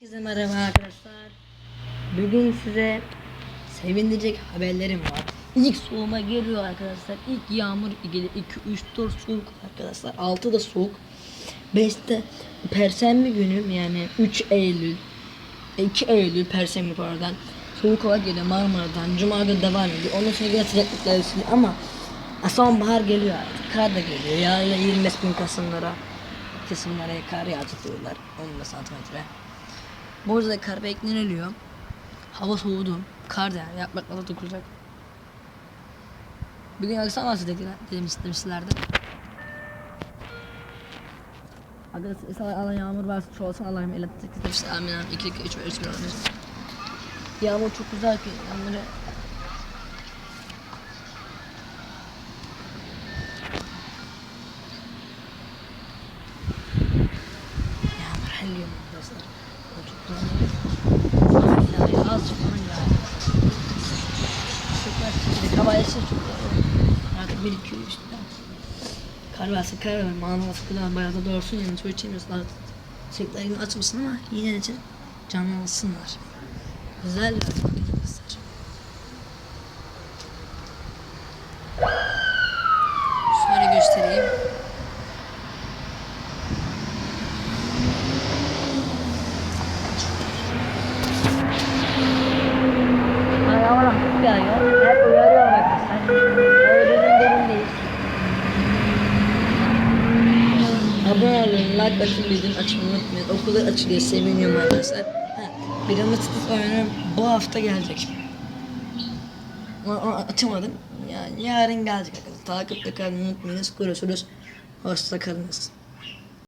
Herkese merhaba arkadaşlar. Bugün size sevindirecek haberlerim var. İlk soğuma geliyor arkadaşlar. İlk yağmur geliyor. 2 3 4 soğuk arkadaşlar. 6 da soğuk. 5'te perşembe günü yani 3 Eylül 2 Eylül perşembe pardon. Soğuk hava geliyor Marmara'dan. Cuma günü devam ediyor. Ondan sonra yine sıcaklıklar yükseliyor ama sonbahar geliyor artık. Kar da geliyor. Yarın 25 gün Kasımlara kesimlere kar yağdırıyorlar. 15 santimetre. Bu arada kar bekleniliyor. Hava soğudu. Kar da yani yapraklara dokunacak. Bir gün akşam varsa dediler, demiş, demişlerdi. Arkadaşlar Allah yağmur varsa çoğalsın Allah'ım elektrik demişler. Amin amin. 2 2 3 ve 3 olmuş. Yağmur çok güzel ki yağmuru Yağmur helyum arkadaşlar. O çok güzel. Yani az falan yağıyor. Çocuklar çekildi. Havaya yağıyor. Artık bir iki üç Kar varsa kar var. Mağana sıkılan bayağı da doğrusun yani çok içemiyorsun. Artık çocuklar yine açmasın ama yine de canlansınlar. Güzel arkadaşlar. Yağıyor. Hep uyarıyor arkadaşlar. Öğrenin derin değil. Abone olun, like atın, bildirim açmayı unutmayın. Okullar açılıyor, seviniyorum arkadaşlar. Bir ama tutup oyunum bu hafta gelecek. Onu, açamadım. Yani yarın gelecek arkadaşlar. Takipte kalmayı unutmayınız. Görüşürüz. Hoşça kalınız.